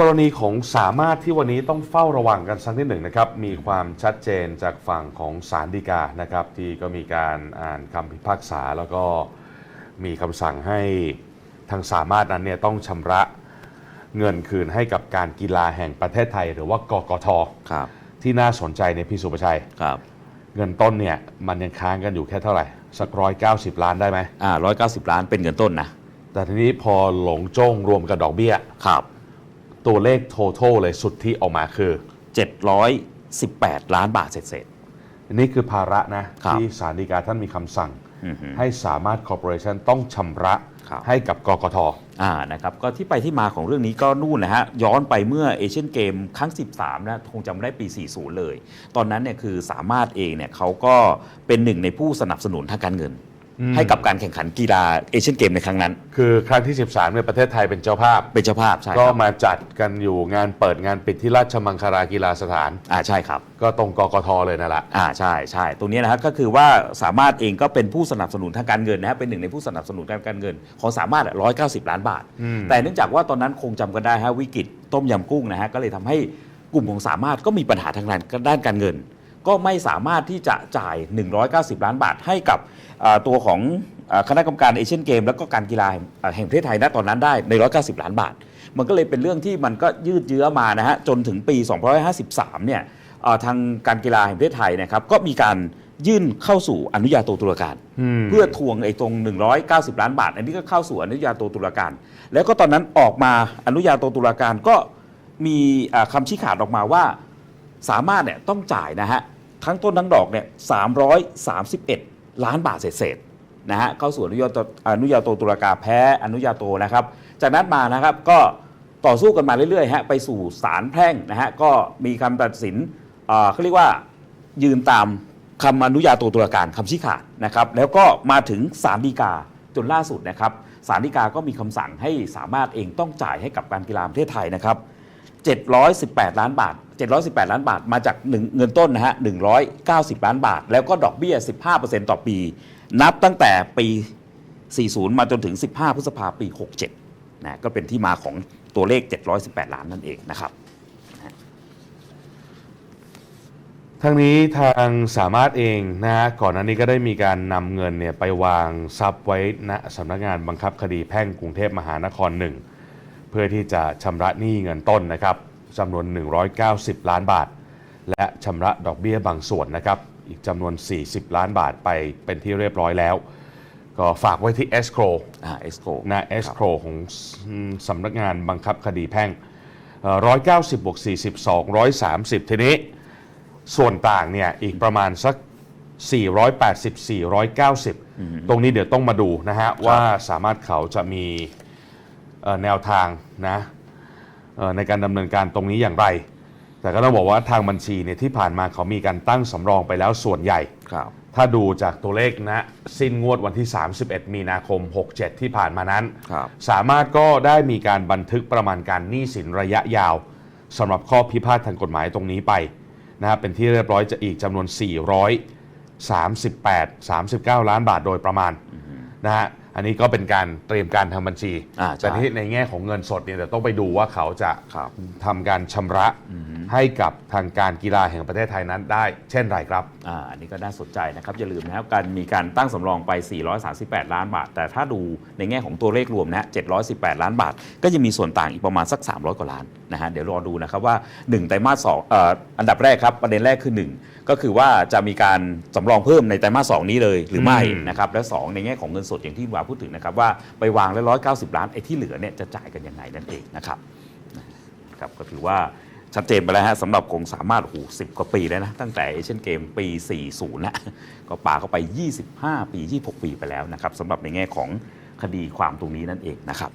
กรณีของสามารถที่วันนี้ต้องเฝ้าระวังกันสักนิดหนึ่งนะครับ มีความชัดเจนจากฝั่งของศาลฎีกานะครับ ที่ก็มีการอ่านคำพิพากษา แล้วก็มีคำสั่งให้ทางสามารถนั้นเนี่ยต้องชำระเงินคืนให้กับการกีฬาแห่งประเทศไทย หรือว่ากกทครับที่น่าสนใจในยพี่สุประชัย ครับเงินต้นเนี่ยมันยังค้างกันอยู่แค่เท่าไหร่ สักร้อยเก้าสิบล้านได้ไหม อ่าร้อยเก้าสิบล้านเป็นเงินต้นนะแต่ทีนี้พอหลงจ้งรวมกับดอกเบี้ย ครับ ตัวเลข total เลยสุดที่ออกมาคือเจ็ดร้อยสิบแปดล้านบาทเศษ นี่คือภาระนะ ครับ ที่ศาลฎีกาท่านมีคำสั่ง ๆอือฮึ ให้สามารถคอร์ปอเรชันต้องชำระครับ ให้กับกกท อ่านะครับก็ที่ไปที่มาของเรื่องนี้ก็นู่นนะฮะย้อนไปเมื่อเอเชียนเกมครั้ง 13 นะคงจำได้ปี 40 เลย ตอนนั้นเนี่ยคือสามารถเองเนี่ยเขาก็เป็นหนึ่งในผู้สนับสนุนทางการเงินอืม ให้กับการแข่งขันกีฬาเอเชียนเกมในครั้งนั้น คือครั้งที่ 13เนี่ยประเทศไทยเป็นเจ้าภาพ เป็นเจ้าภาพใช่คก็รับมาจัดกันอยู่งานเปิดงานปิดที่ราชมังคลากีฬาสถาน อ่าใช่ครับ ก็ตรงกกทเลยนั่นแหละ อ่าใช่ใช่ตรงนี้นะครับก็คือว่าสามารถเองก็เป็นผู้สนับสนุนทางการเงินนะฮะเป็นหนึ่งในผู้สนับสนุนการการเงิน ของสามารถร้อยเก้าสิบล้านบาท อืม แต่เนื่องจากว่าตอนนั้นคงจำกันได้ฮะวิกฤตต้มยำกุ้งนะฮะก็เลยทำให้กลุ่มของสามารถก็มีปัญหาทางด้านด้านการเงิน ก็ไม่สามารถที่จะจ่าย 190 ล้านบาทให้กับอ่าตัวของอ่าคณะกรรมการเอเชียนเกมแล้วก็การกีฬาแห่งอ่าแห่งประเทศไทยณตอนนั้นได้ใน 190 ล้านบาท มันก็เลยเป็นเรื่องที่มันก็ยืดเยื้อมานะฮะจนถึงปี 2553 เนี่ยเอ่อทางการกีฬาแห่งประเทศไทยนะครับก็มีการยื่นเข้าสู่อนุญาโตตุลาการมเพื่อทวงไอ้ตรง 190 ล้านบาท อันนี้ก็เข้าสู่อนุญาโตตุลาการ แล้วก็ตอนนั้นออกมาอนุญาโตตุลาการก็มีอ่าคำชี้ขาดออกมาว่าสามารถเนี่ยต้องจ่ายนะฮะ ทั้งต้นทั้งดอกเนี่ย331 ล้านบาทเศษๆนะฮะเข้าสู่อนุญาโตอนุญาโตตุลาการแพ้อนุญาโตนะครับ จากนั้นมานะครับก็ต่อสู้กันมาเรื่อยๆฮะไปสู่ศาลแพ่งนะฮะก็มีคำตัดสินเขาเรียกว่ายืนตามคำอนุญาโตตุลาการคำชี้ขาดนะครับแล้วก็มาถึงศาลฎีกาจนล่าสุดนะครับศาลฎีกาก็มีคำสั่งให้สามารถเองต้องจ่ายให้กับการกีฬาประเทศไทยนะครับ 718 ล้านบาท 718 ล้านบาทมาจากหนึ่งเงินต้นนะฮะ 190 ล้านบาท แล้วก็ดอกเบี้ย 15%ต่อปี นับตั้งแต่ปี 40 มาจนถึง 15 พฤษภาปี 67 นะ ก็เป็นที่มาของตัวเลข 718 ล้านนั่นเองนะครับ ทั้งนี้ทางสามารถเองนะฮะก่อนหน้านี้ก็ได้มีการนำเงินเนี่ยไปวางทรัพย์ไว้ณสำนักงานบังคับคดีแพ่งกรุงเทพมหานครหนึ่ง พื่อที่จะชำระหนี้เงินต้นนะครับจำนวน 190 ล้านบาท และชำระดอกเบี้ยบางส่วนนะครับ อีกจำนวน 40 ล้านบาทไปเป็นที่เรียบร้อยแล้ว ก็ฝากไว้ที่ escrow อ่าเอสโกนะ escrow ของสำนักงานบังคับคดีแพ่งร้อยเก้าสิบบวกสี่สิบสองร้อยสามสิบทีนี้ ส่วนต่างเนี่ยอีกประมาณสัก 480 490 ตรงนี้เดี๋ยวต้องมาดูนะฮะ ว่าสามารถเขาจะมีเอ่อ แนวทางนะเอ่อในการดำเนินการตรงนี้อย่างไร แต่ก็ต้องบอกว่าทางบัญชีเนี่ยที่ผ่านมาเขามีการตั้งสำรองไปแล้วส่วนใหญ่ครับถ้าดูจากตัวเลขนะสิ้นงวดวันที่ 31 มีนาคม 67 ที่ผ่านมานั้นครับสามารถก็ได้มีการบันทึกประมาณการหนี้สินระยะยาวสำหรับข้อพิพาททางกฎหมายตรงนี้ไปนะครับเป็นที่เรียบร้อยจะอีกจำนวน 438 39 ล้านบาทโดยประมาณนะฮะ อันนี้ก็เป็นการเตรียมการทางบัญชี อ่าใช่แต่ที่ในแง่ของเงินสดเนี่ยเดี๋ยวต้องไปดูว่าเขาจะครับ ทำการชำระ ให้กับทางการกีฬาแห่งประเทศไทยนั้นได้ เช่นไรครับอ่าอันนี้ก็น่าสนใจนะครับ อย่าลืมนะครับการมีการตั้งสำรองไป 438 ล้านบาท แต่ถ้าดูในแง่ของตัวเลขรวมนะฮะ718 ล้านบาท ก็จะมีส่วนต่างอีกประมาณสัก 300 กว่าล้านนะฮะเดี๋ยวรอดูนะครับว่า 1 ไตรมาสสองเอ่ออันดับแรกครับประเด็นแรกคือ 1 ก็คือว่าจะมีการสำรองเพิ่มในไตรมาสสองนี้เลยหรือไม่อืมนะครับและ 2 ในแง่ของเงินสดอย่างที่วาพูดถึงนะครับว่าไปวางแล้ว190 ล้านไอ้ที่เหลือเนี่ยจะจ่ายกันยังไงนั่นเองนะครับครับก็ถือว่า ชัดเจนไปแล้วฮะสำหรับคงสามารถโอ้โหสิกว่าปีแล้วนะ ตั้งแต่เอเชียนเกมปี 40 นะ ก็ปาเข้าไป 25 ปี 26 ปีไปแล้วนะครับสำหรับในแง่ของคดีความตรงนี้นั่นเองนะครับ